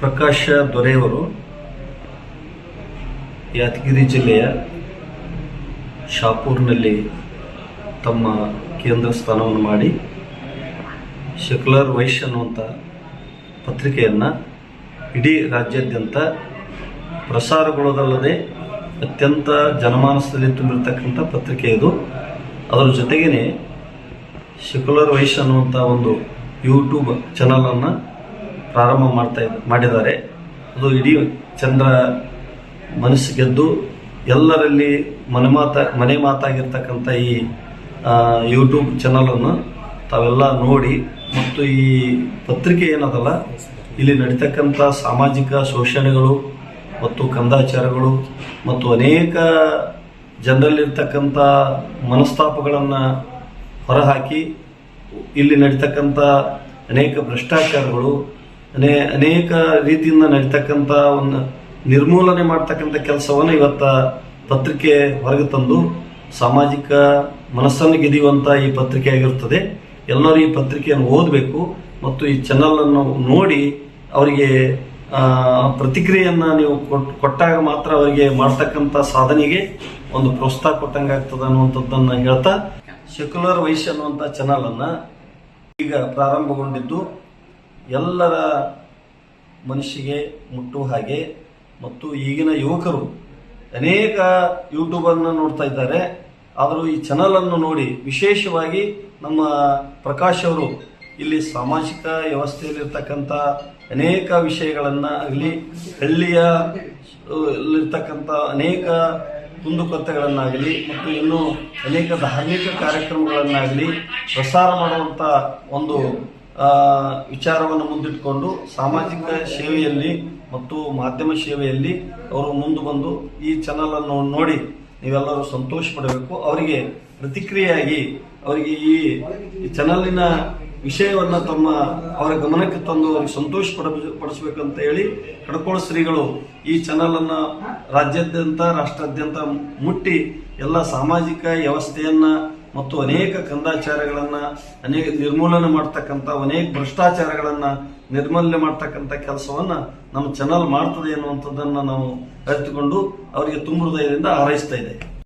ಪ್ರಕಾಶ ದೊರೆಯವರು ಯಾದಗಿರಿ ಜಿಲ್ಲೆಯ ಶಾಪೂರ್ನಲ್ಲಿ ತಮ್ಮ ಕೇಂದ್ರ ಸ್ಥಾನವನ್ನು ಮಾಡಿ ಸೆಕ್ಯುಲರ್ ವೈಶ್ ಅನ್ನುವಂಥ ಪತ್ರಿಕೆಯನ್ನು ಇಡೀ ರಾಜ್ಯಾದ್ಯಂತ ಪ್ರಸಾರಗೊಳ್ಳೋದಲ್ಲದೆ ಅತ್ಯಂತ ಜನಮಾನಸದಲ್ಲಿ ತುಂಬಿರತಕ್ಕಂಥ ಪತ್ರಿಕೆ ಇದು. ಅದರ ಜೊತೆಗೇ ಸೆಕ್ಯುಲರ್ ವೈಶ್ ಅನ್ನುವಂಥ ಒಂದು ಯೂಟ್ಯೂಬ್ ಚಾನಲನ್ನು ಪ್ರಾರಂಭ ಮಾಡ್ತಾ ಮಾಡಿದ್ದಾರೆ. ಅದು ಇಡೀ ಚಂದ್ರ ಮನಸ್ಸು ಗೆದ್ದು ಎಲ್ಲರಲ್ಲಿ ಮನೆಮಾತ ಮನೆ ಮಾತಾಗಿರ್ತಕ್ಕಂಥ ಈ ಯೂಟ್ಯೂಬ್ ಚಾನಲನ್ನು ತಾವೆಲ್ಲ ನೋಡಿ ಮತ್ತು ಈ ಪತ್ರಿಕೆ ಏನದಲ್ಲ, ಇಲ್ಲಿ ನಡೀತಕ್ಕಂಥ ಸಾಮಾಜಿಕ ಶೋಷಣೆಗಳು ಮತ್ತು ಕಂದಾಚಾರಗಳು ಮತ್ತು ಅನೇಕ ಜನರಲ್ಲಿರ್ತಕ್ಕಂಥ ಮನಸ್ತಾಪಗಳನ್ನು ಹೊರಹಾಕಿ ಇಲ್ಲಿ ನಡೀತಕ್ಕಂಥ ಅನೇಕ ಭ್ರಷ್ಟಾಚಾರಗಳು ಅನೇ ಅನೇಕ ರೀತಿಯಿಂದ ನಡೀತಕ್ಕಂಥ ಒಂದು ನಿರ್ಮೂಲನೆ ಮಾಡ್ತಕ್ಕಂಥ ಕೆಲಸವನ್ನು ಇವತ್ತ ಪತ್ರಿಕೆ ಹೊರಗೆ ತಂದು ಸಾಮಾಜಿಕ ಮನಸ್ಸನ್ನು ಗೆದಿಯುವಂಥ ಈ ಪತ್ರಿಕೆ ಆಗಿರುತ್ತದೆ ಎಲ್ಲರೂ ಈ ಪತ್ರಿಕೆಯನ್ನು ಓದಬೇಕು ಮತ್ತು ಈ ಚಾನಲನ್ನು ನೋಡಿ ಅವರಿಗೆ ಪ್ರತಿಕ್ರಿಯೆಯನ್ನು ನೀವು ಕೊಟ್- ಕೊಟ್ಟಾಗ ಮಾತ್ರ ಅವರಿಗೆ ಮಾಡ್ತಕ್ಕಂಥ ಸಾಧನೆಗೆ ಒಂದು ಪ್ರೋತ್ಸಾಹ ಕೊಟ್ಟಂಗೆ ಆಗ್ತದೆ ಅನ್ನುವಂಥದ್ದನ್ನು ಹೇಳ್ತಾ ಸೆಕ್ಯುಲರ್ ವೈಶ್ಯ ಅನ್ನುವಂಥ ಚಾನಲನ್ನು ಈಗ ಪ್ರಾರಂಭಗೊಂಡಿದ್ದು. ಎಲ್ಲರ ಮನುಷ್ಯಗೆ ಮುಟ್ಟುವ ಹಾಗೆ ಮತ್ತು ಈಗಿನ ಯುವಕರು ಅನೇಕ ಯೂಟ್ಯೂಬನ್ನು ನೋಡ್ತಾ ಇದ್ದಾರೆ. ಆದರೂ ಈ ಚಾನಲನ್ನು ನೋಡಿ ವಿಶೇಷವಾಗಿ ನಮ್ಮ ಪ್ರಕಾಶ್ ಅವರು ಇಲ್ಲಿ ಸಾಮಾಜಿಕ ವ್ಯವಸ್ಥೆಯಲ್ಲಿರ್ತಕ್ಕಂಥ ಅನೇಕ ವಿಷಯಗಳನ್ನು ಆಗಲಿ ಹಳ್ಳಿಯ ಇರ್ತಕ್ಕಂಥ ಅನೇಕ ಕುಂದುಕೊರತೆಗಳನ್ನಾಗಲಿ ಮತ್ತು ಇನ್ನೂ ಅನೇಕ ಧಾರ್ಮಿಕ ಕಾರ್ಯಕ್ರಮಗಳನ್ನಾಗಲಿ ಪ್ರಸಾರ ಮಾಡುವಂಥ ಒಂದು ವಿಚಾರವನ್ನು ಮುಂದಿಟ್ಟುಕೊಂಡು ಸಾಮಾಜಿಕ ಸೇವೆಯಲ್ಲಿ ಮತ್ತು ಮಾಧ್ಯಮ ಸೇವೆಯಲ್ಲಿ ಅವರು ಮುಂದೆ ಬಂದು ಈ ಚಾನಲ್ ಅನ್ನು ನೋಡಿ ನೀವೆಲ್ಲರೂ ಸಂತೋಷ ಪಡಬೇಕು. ಅವರಿಗೆ ಪ್ರತಿಕ್ರಿಯೆಯಾಗಿ ಅವರಿಗೆ ಈ ಚಾನಲಿನ ವಿಷಯವನ್ನು ತಮ್ಮ ಅವರ ಗಮನಕ್ಕೆ ತಂದು ಅವ್ರಿಗೆ ಸಂತೋಷ ಪಡ ಪಡಿಸ್ಬೇಕಂತ ಹೇಳಿ ಕಡಕೋಳ ಶ್ರೀಗಳು ಈ ಚಾನಲನ್ನು ರಾಜ್ಯಾದ್ಯಂತ, ರಾಷ್ಟ್ರಾದ್ಯಂತ ಮುಟ್ಟಿ ಎಲ್ಲ ಸಾಮಾಜಿಕ ವ್ಯವಸ್ಥೆಯನ್ನ ಮತ್ತು ಅನೇಕ ಕಂದಾಚಾರಗಳನ್ನ, ಅನೇಕ ನಿರ್ಮೂಲನೆ ಮಾಡ್ತಕ್ಕಂಥ ಅನೇಕ ಭ್ರಷ್ಟಾಚಾರಗಳನ್ನ ನಿರ್ಮೂಲನೆ ಮಾಡ್ತಕ್ಕಂಥ ಕೆಲಸವನ್ನ ನಮ್ಮ ಚಾನಲ್ ಮಾಡ್ತದೆ ಅನ್ನುವಂಥದ್ದನ್ನ ನಾವು ಅರಿತುಕೊಂಡು, ಅವರಿಗೆ ತುಂಬ ಹೃದಯದಿಂದ ಹಾರೈಸ್ತಾ ಇದೆ